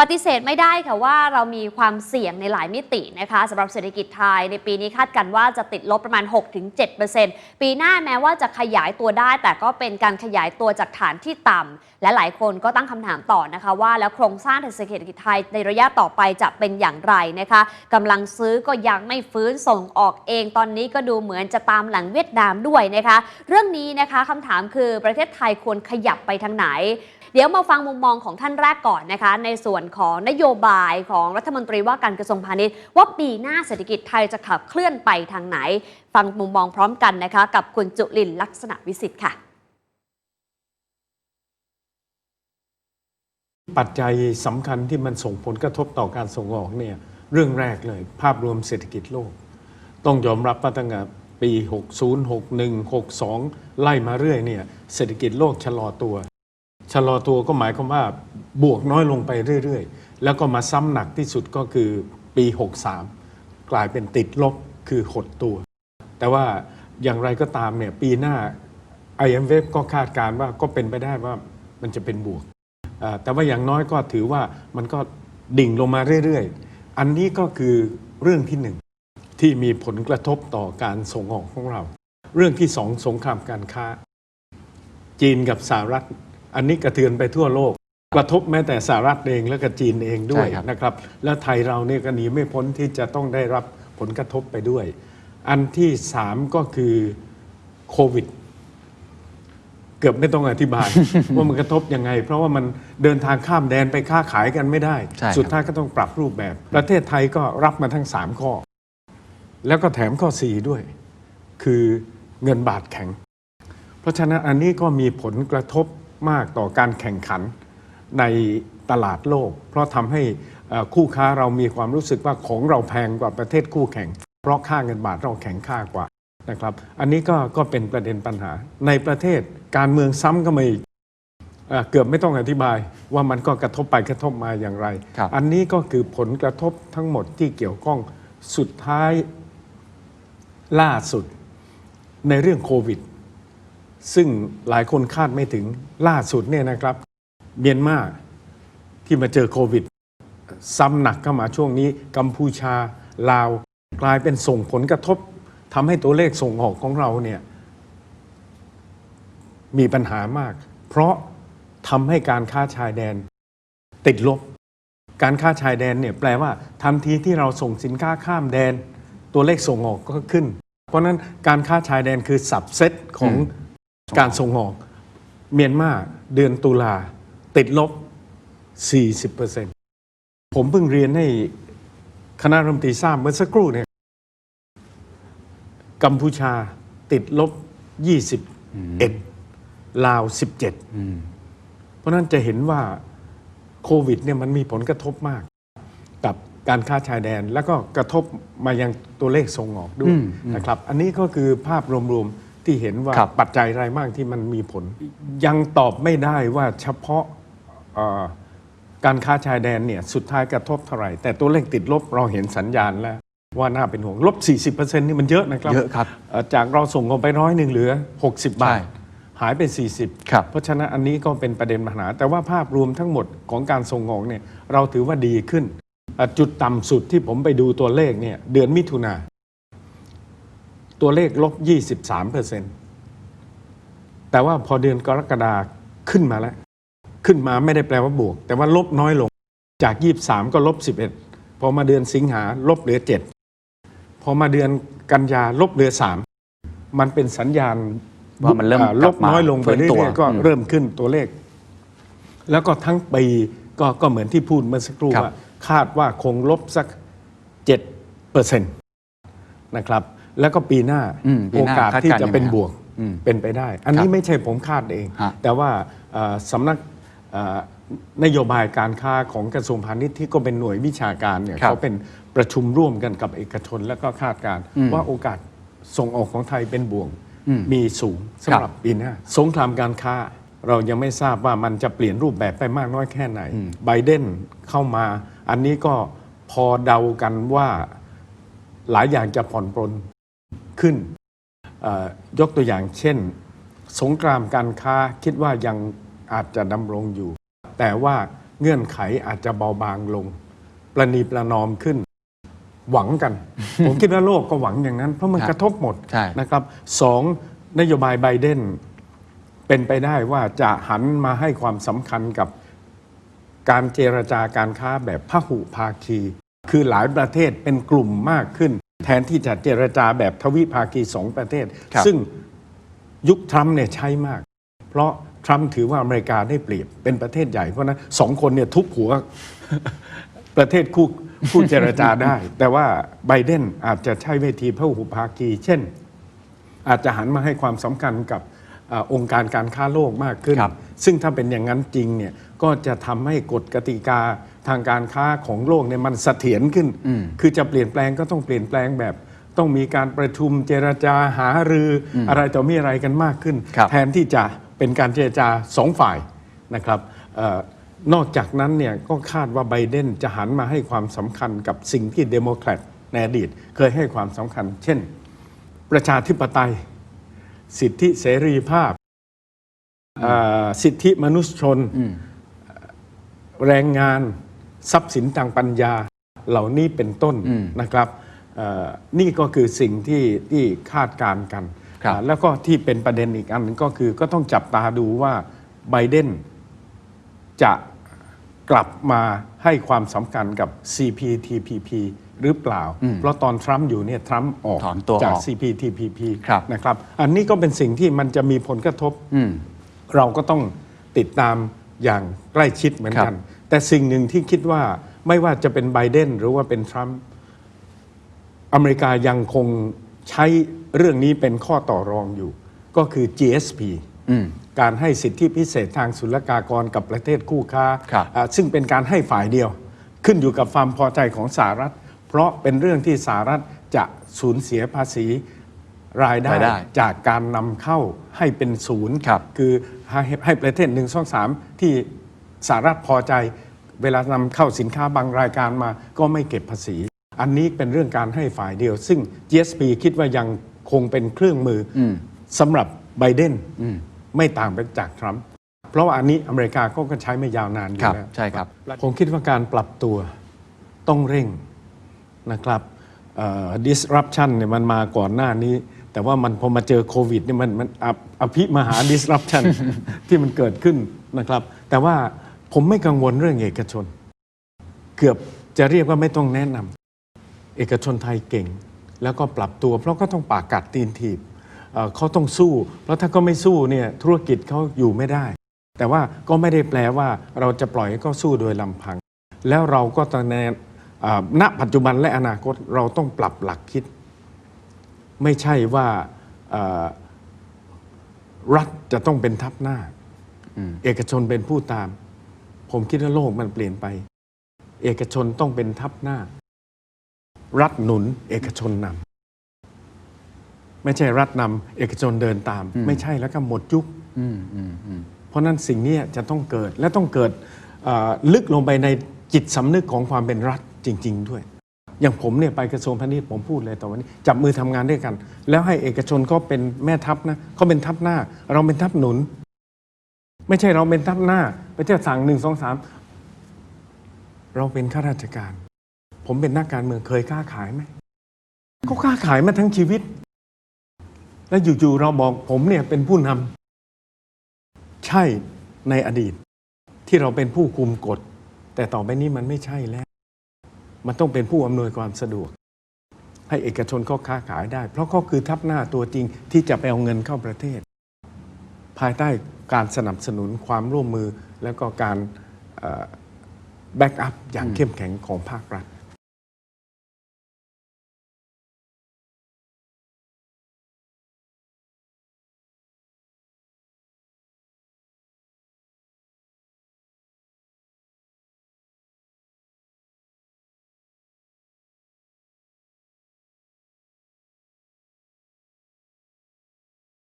ปฏิเสธไม่ได้ค่ะว่าเรามีความเสี่ยงในหลายมิตินะคะสำหรับเศรษฐกิจไทย ในปีนี้คาดกันว่าจะติดลบประมาณ 6-7%ปีหน้าแม้ว่าจะขยายตัวได้ แต่ก็เป็นการขยายตัวจากฐานที่ต่ำและหลายคนก็ตั้งคำถามต่อนะคะว่าแล้วโครงสร้างเศรษฐกิจไทยในระยะต่อไปจะเป็นอย่างไรนะคะกำลังซื้อก็ยังไม่ฟื้นส่งออกเอง ตอนนี้ก็ดูเหมือนจะตามหลังเวียดนามด้วยนะคะ เรื่องนี้นะคะคำถามคือประเทศไทยควรขยับไปทางไหน ดี๋ยวมาฟังมุมมองของท่านแรกก่อนนะคะ ในส่วนของนโยบายของรัฐมนตรีว่าการกระทรวงพาณิชย์ ว่าปีหน้าเศรษฐกิจไทยจะขับเคลื่อนไปทางไหน ฟังมุมมองพร้อมกันนะคะ กับคุณจุลินลักษณะวิสิทธิ์ค่ะ ปัจจัยสำคัญที่มันส่งผลกระทบต่อการส่งออกเนี่ยเรื่องแรกเลย ภาพรวมเศรษฐกิจโลก ต้องยอมรับว่าตั้งแต่ปี 60 61 62 ไล่มาเรื่อยเนี่ยเศรษฐกิจโลกชะลอตัว ชะลอตัวก็หมายความว่าบวกน้อยลงไปเรื่อยๆ แล้วก็มาซ้ำหนักที่สุดก็คือปี 63 กลายเป็นติดลบคือหดตัว แต่ว่าอย่างไรก็ตามเนี่ยปีหน้า IMF ก็คาดการณ์ว่าก็เป็นไปได้ว่ามันจะเป็นบวก แต่ว่าอย่างน้อยก็ถือว่ามันก็ดิ่งลงมาเรื่อยๆ อันนี้ก็คือเรื่องที่หนึ่งที่มีผลกระทบต่อการส่งออกของเรา เรื่องที่สองสงครามการค้า จีนกับสหรัฐ อันนี้กระเทือนไปทั่วโลก กระทบแม้แต่สหรัฐเองและก็จีนเองด้วยใช่ครับ นะครับ แล้วไทยเราเนี่ยก็หนีไม่พ้นที่จะต้องได้รับผลกระทบไปด้วย อันที่สามก็คือโควิด เกือบไม่ต้องอธิบาย ว่ามันกระทบยังไง เพราะว่ามันเดินทางข้ามแดนไปค้าขายกันไม่ได้ ใช่ครับ สุดท้ายก็ต้องปรับรูปแบบ ประเทศไทยก็รับมาทั้ง 3 ข้อ แล้วก็แถมข้อ 4 ด้วย คือเงินบาทแข็ง เพราะฉะนั้นอันนี้ก็มีผลกระทบ มากต่อการแข่งขันในตลาดโลก เพราะทำให้เอ่อคู่ค้าเรามีความรู้สึกว่าของเราแพงกว่าประเทศคู่แข่ง เพราะค่าเงินบาทเราแข็งค่ากว่านะครับ อันนี้ก็ก็เป็นประเด็นปัญหา ในประเทศการเมืองซ้ำก็มาอีกเอ่อเกือบไม่ต้องอธิบายว่ามันก็กระทบไปกระทบมาอย่างไรครับอันนี้ก็คือผลกระทบทั้งหมดที่เกี่ยวข้องสุดท้ายล่าสุดในเรื่องโควิด ซึ่งหลายคนคาดไม่ถึงล่าสุดเนี่ยนะครับ เมียนมาที่มาเจอโควิด ซ้ำหนักเข้ามาช่วงนี้กัมพูชาลาวกลายเป็นส่งผลกระทบทำให้ตัวเลขส่งออกของเราเนี่ยมีปัญหามาก เพราะทำให้การค้าชายแดน ติดลบ การค้าชายแดนเนี่ยแปลว่าทันทีที่เราส่งสินค้าข้ามแดน ตัวเลขส่งออกก็ขึ้น เพราะฉะนั้นการค้าชายแดนคือสับเซตของ การส่งออกเมียนมาเดือนตุลาติดลบ 40%ผมเพิ่งเรียนให้คณะรัฐมนตรีทราบเมื่อสักครู่เนี่ยกัมพูชาติดลบ 21 ลาว 17 เพราะฉะนั้นจะเห็นว่าโควิดเนี่ยมันมีผลกระทบมาก กับการค้าชายแดน แล้วก็กระทบมายังตัวเลขส่งออกด้วยอืมอืมนะครับ อันนี้ก็คือภาพรวมๆ ที่เห็นว่าครับ ปัจจัยอะไรบ้างที่มันมีผล ยังตอบไม่ได้ว่าเฉพาะเอ่อการค้าชายแดนเนี่ยสุดท้ายกระทบเท่าไหร่ แต่ตัวเลขติดลบเราเห็นสัญญาณแล้ว ว่าน่าเป็นห่วงลบ 40%นี่มันเยอะนะครับเยอะครับเอ่อจากเราส่งออกไปร้อยหนึ่งเหลือ 60 บาท ใช่หายไป 40 ครับเพราะฉะนั้นอันนี้ก็เป็นประเด็นปัญหา แต่ว่าภาพรวมทั้งหมดของการส่งออกเนี่ยเราถือว่าดีขึ้นอะจุดต่ำสุดที่ผมไปดูตัวเลขเนี่ยเดือนมิถุนา ตัวเลขลบ 23เปอร์เซ็นต์แต่ว่าพอเดือนกรกฎาขึ้นมาแล้ว ขึ้นมาไม่ได้แปลว่าบวก แต่ว่าลบน้อยลงจาก 23 ก็ลบ 11 พอมาเดือนสิงหาลบเหลือ 7 พอมาเดือนกันยาลบเหลือ 3 มันเป็นสัญญาณว่ามันเริ่มอ่ลบกลับมาน้อยลงไปฟื้นเรื่ตัวอยๆก็อืมเริ่มขึ้นตัวเลข แล้วก็ทั้งปีก็ก็เหมือนที่พูดเมื่อสักครู่ครับว่าคาดว่าคงลบสัก7เปอร์เซ็นต์นะครับ แล้วก็ปีหน้าอืมปีโอหน้ากาสคาดที่การณ์จะเป็นยังไงบวกอืมเป็นไปได้ อันคนี้รับไม่ใช่ผมคาดเอง ฮะ แต่ว่าเอ่อสำนักเอ่อนโยบายการค้าของกระทรวงพาณิชย์ที่ก็เป็นหน่วยวิชาการเนี่ยครับเขาเป็นประชุมร่วมกันกับเอกชน แล้วก็คาดการณ์อืมว่าโอกาสส่งออกของไทยเป็นบวกอืมมีสูงสำหรับปีหน้าสงครามการค้า เรายังไม่ทราบว่ามันจะเปลี่ยนรูปแบบไปมากน้อยแค่ไหนไบเดนเข้ามา อันนี้ก็พอเดากันว่าหลายอย่างจะผ่อนปรน ขึ้นเอ่อยกตัวอย่างเช่น สงครามการค้าคิดว่ายังอาจจะดำรงอยู่ แต่ว่าเงื่อนไขอาจจะเบาบางลง ประนีประนอมขึ้น หวังกัน ผมคิดว่าโลกก็หวังอย่างนั้น เพราะมันครับกระทบหมดใช่นะครับสองนโยบายไบเดนเป็นไปได้ว่าจะหันมาให้ความสำคัญกับการเจรจาการค้าแบบพหุภาคี คือหลายประเทศเป็นกลุ่มมากขึ้น แทนที่จะเจรจาแบบทวิภาคีสองประเทศ ครับ ซึ่งยุคทรัมป์เนี่ยใช้มาก เพราะทรัมป์ถือว่าอเมริกาได้เปรียบเป็นประเทศใหญ่เพราะฉะนั้นสองคนเนี่ยทุบหัว ประเทศคู่คู่เจรจาได้ แต่ว่าไบเดนอาจจะใช้เวทีพหุภาคี เช่น อาจจะหันมาให้ความสำคัญกับอาองค์การการค้าโลกมากขึ้น ครับ ซึ่งถ้าเป็นอย่างนั้นจริงเนี่ยก็จะทำให้กฎกติกา ทางการค้าของโลกเนี่ยมันเสถียรขึ้น คือจะเปลี่ยนแปลงก็ต้องเปลี่ยนแปลงแบบ ต้องมีการประชุมเจรจาหารือออะไรต่อมีอะไรกันมากขึ้นครับแทนที่จะเป็นการเจรจาสองฝ่ายนะครับเออนอกจากนั้นเนี่ยก็คาดว่าไบเดนจะหันมาให้ความสำคัญกับสิ่งที่เดโมแครตในอดีตเคยให้ความสำคัญ เช่น ประชาธิปไตย สิทธิเสรีภาพเอ่อสิทธิมนุษยชน แรงงาน ทรัพย์สินทางปัญญาเหล่านี้เป็นต้นนะครับเอ่อนี่ก็คือสิ่งที่ที่คาดการณ์กันครับอ่าแล้วก็ที่เป็นประเด็นอีกอันหนึงก็คือก็ต้องจับตาดูว่าไบเดนจะกลับมาให้ความสำคัญกับ CPTPP หรือเปล่า เพราะตอนทรัมป์อยู่เนี่ยทรัมป์ออกถอนตัวจากออก CPTPP ครับนะครับ อันนี้ก็เป็นสิ่งที่มันจะมีผลกระทบอืมเราก็ต้องติดตามอย่างใกล้ชิดเหมือนกันครับ แต่สิ่งหนึ่งที่คิดว่าไม่ว่าจะเป็นไบเดนหรือว่าเป็นทรัมป์อเมริกายังคงใช้เรื่องนี้เป็นข้อต่อรองอยู่ ก็คือ GSP การให้สิทธิพิเศษทางศุลกากรกับประเทศคู่ค้าครับอ่าซึ่งเป็นการให้ฝ่ายเดียว ขึ้นอยู่กับความพอใจของสหรัฐ เพราะเป็นเรื่องที่สหรัฐจะสูญเสียภาษีรายได้รายได้จากการนำเข้าให้เป็นศูนย์ครับคือให้ให้ประเทศหนึ่งสองสามที่ สหรัฐพอใจ เวลานำเข้าสินค้าบางรายการมาก็ไม่เก็บภาษี อันนี้เป็นเรื่องการให้ฝ่ายเดียว ซึ่ง GSP คิดว่ายังคงเป็นเครื่องมืออสำหรับไบเดนไม่ต่างไปจากทรัมป์เพราะว่าอันนี้อเมริกาก็ใช้ไม่ยาวนานอครัยู่บแล้วใช่ครับ ผมคิดว่าการปรับตัวต้องเร่งนะครับเอ่อ disruption เนี่ยมันมาก่อนหน้านี้ แต่ว่ามันพอมาเจอโควิดเนี่ยมันมันอภอภิมหา disruption ที่มันเกิดขึ้นนะครับ แต่ว่า ผมไม่กังวลเรื่องเอกชน เกือบจะเรียกว่าไม่ต้องแนะนำเอกชนไทยเก่ง แล้วก็ปรับตัว เพราะก็ต้องปากกัดตีนถีบเอ่อเขาต้องสู้ เพราะถ้าก็ไม่สู้เนี่ยธุรกิจเขาอยู่ไม่ได้ แต่ว่าก็ไม่ได้แปลว่าเราจะปล่อยให้เขาสู้โดยลำพัง แล้วเราก็ตอนในอ่าณปัจจุบันและอนาคตเราต้องปรับหลักคิด ไม่ใช่ว่าเอ่อรัฐจะต้องเป็นทัพหน้า เอกชนเป็นผู้ตาม ผมคิดว่าโลกมันเปลี่ยนไป เอกชนต้องเป็นทัพหน้า รัฐหนุนเอกชนนำไม่ใช่รัฐนำเอกชนเดินตาม ไม่ใช่แล้วก็หมดยุคเพราะฉะนั้นสิ่งนี้จะต้องเกิดและต้องเกิดเอ่อลึกลงไปในจิตสำนึกของความเป็นรัฐจริง ๆ ด้วย อย่างผมเนี่ยไปกระทรวงพาณิชย์ผมพูดเลยตอนวันนี้ จับมือทำงานด้วยกัน แล้วให้เอกชนเขาเป็นแม่ทัพนะเขาเป็นทัพหน้า เราเป็นทัพหนุน ไม่ใช่เราเป็นทัพหน้าไปเที่ยวสั่งหนึ่งสองสามเราเป็นข้าราชการ ผมเป็นนักการเมืองเคยค้าขายไหมเขาค้าขายมาทั้งชีวิต แล้วอยู่ๆเราบอกผมเนี่ยเป็นผู้นำใช่ในอดีต ที่เราเป็นผู้คุมกฎ แต่ต่อไปนี้มันไม่ใช่แล้ว มันต้องเป็นผู้อำนวยความสะดวก ให้เอกชนเขาค้าขายได้ เพราะเขาคือทัพหน้าตัวจริงที่จะไปเอาเงินเข้าประเทศ ภายใต้การสนับสนุนความร่วมมือ แล้วก็การแบ็กอัพอย่างเข้มแข็งของภาครัฐ